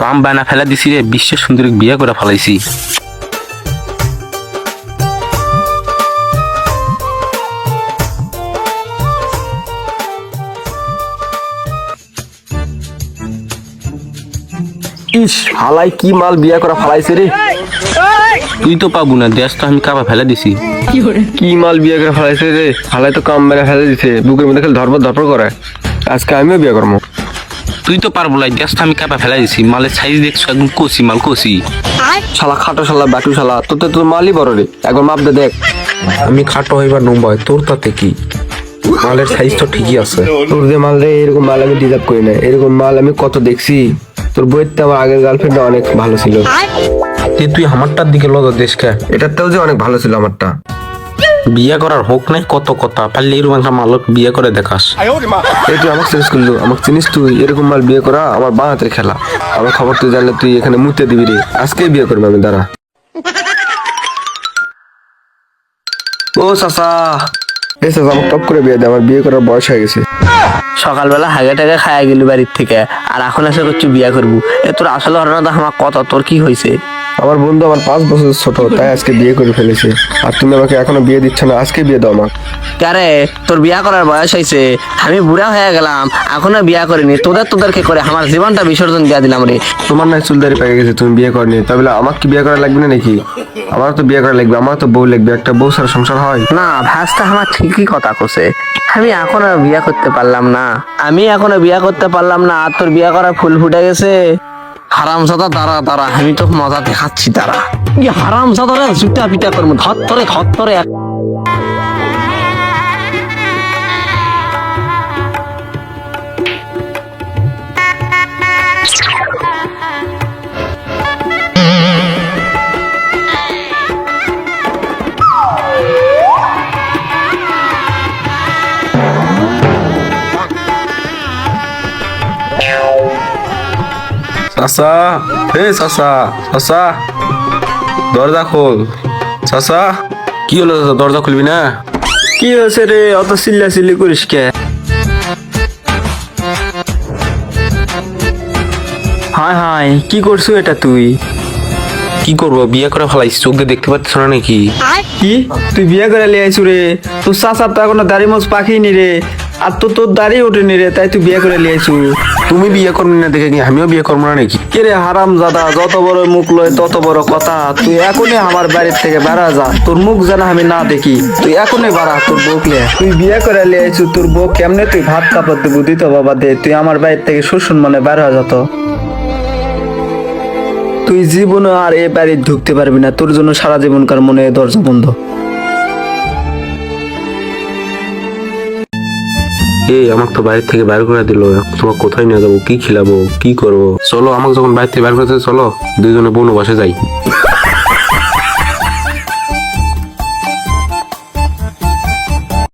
কাম বানা ফেলা দিছি রে বিশ্ব সুন্দরী বিয়ে করে ফেলাইছি। ইস হালাই কি মাল বিয়া করা ফালাইছে রে? তুই তো পাবো না দেশ তো আমি কাবা ফেলা দিছি। কি মাল বিয়া করে ফেলাইছে রে? হালাই তো কাম মেরে ফেলে দিছে বুকের মধ্যে খালি ধরপর ধরপর করে। আজকে আমিও বিয়া করব তুই তো পারব না দেশ আমি কাবা ফেলা দিছি মালের সাইজ দেখছ একদম কষি মাল কষি। শালা খাটো শালা বাটু শালা তোর তো তোর মালই বড় রে একবার মাপ দে দেখ। আমি খাটো হইবার নম্বয় তোর তাতে কি? মালের সাইজ তো ঠিকই আছে। তোর যে মাল রে এরকম মাল আমি ডিজার্ভ করি না এরকম মাল আমি কত দেখছি। তোর বইয়ের তো আমার আগের গার্লফ্রেন্ড অনেক ভালো ছিল। তুই আমারটার দিকে লদ দেশকে এটাতেও যে অনেক ভালো ছিল আমারটা। বিয়ে করার হোক নাই কত কথা। পারলে এরকম একটা মালক বিয়ে করে দেখাস। এই তুই আমাকে চেঞ্জ করলু আমাকে চিনিস তুই এরকম মাল বিয়ে করা আমার বাঁ হাতের খেলা। আমার খবর তুই জানলে তুই এখানে মুতে দিবি রে আজকেই বিয়ে করবি আমি দাঁড়া। ও চাচা। এই চাচা আমাকে টপ করে বিয়ে দে আমার বিয়ে করার বয়স হয়ে গেছে। সকালবেলা হাগে টাগে খায়া গেলি বাড়ির থেকে আর এখন এসে করছি বিয়ে করব এ তোর আসলে ঘটনাটা আমার কত তোর কি হয়েছে আমার বন্ধু আমার পাঁচ বছর ছোট তাই আজকে বিয়ে করে ফেলেছে। আর তুমি আমাকে এখনও বিয়ে দিচ্ছ না আজকে বিয়ে দাও আমাকে। কারে তোর বিয়া করার বয়স হয়েছে। আমি বুড়া হয়ে গেলাম এখনও বিয়া করিনি। তোদের তোদেরকে করে আমার জীবনটা বিসর্জন দিয়ে দিলাম রে। তোমার না চুলদারি পেকে গেছে তুমি বিয়ে করনি। তাহলে আমাকে কি বিয়ে করা লাগবে না নাকি? আমার তো বিয়ে করা লাগবে আমার তো বউ লাগবে একটা বউ সারা সংসার হয়। না ভাসটা আমার ঠিকই কথা কছে আমি এখনও বিয়ে করতে পারলাম না। আমি এখনও বিয়ে করতে পারলাম না আর তোর বিয়া করার ফুল ফুটে গেছে। হারাম সাদা দাঁড়া দাঁড়া, আমি তো মজা দেখাচ্ছি তারা কি হারাম সাদা রে জুতা পিটা করব, ধর তরে ধর তরে এক চাচা হে চাচা চাচা দরজা খোল। চাচা কি হলো দাদা, দরজা খুলবি না? কি হয়েছে রে অত চিল্লা চিল্লি করিস কে? হায় হায় কি করছ এটা তুই? কি করব? বিয়ে করে ফেলাইছি চোখ দিয়ে দেখতে পাচ্ছ না নাকি? কি? তুই বিয়ে করে লিয়ে আইছু রে। তোর চাচার তো এখনও দাড়ি মোজ পাখিনি রে। আর তো তোর দাড়ি ওঠেনি রে তাই তুই বিয়ে করে লিয়ে আইছু। তুমি বিয়ে করবি না দেখে আমিও বিয়ে করব না নাকি? কে রে হারাম দাদা যত বড় মুখ লয় তত বড় কথা। তুই এখনই আমার বাড়ির থেকে বেড়া যা। তোর মুখ যেন আমি না দেখি। তুই এখনই বাড়া তোর বউক লিয়ে তুই বিয়ে করে লিয়ে আইছু তোর বউ কেমনে তুই ভাত কাপড় দেবো দিত বাবা দে। তুই আমার বাড়ির থেকে শ্বশুর মনে বের হয়ে যত। তুই জীবনে আর এ বাড়ি ঢুকতে পারবি না। তোর জন্য সারা জীবনকার মনে দরজা বন্ধ। এই, আমাকে তো বাইরে থেকে বাইর করে দিল। তোমার কোথায় নিয়ে যাব? কি খিলাবো? কি করব? চলো, আমাকে যখন বাইরে থেকে বাইর করে চলো। দুইজনে বসে যাই।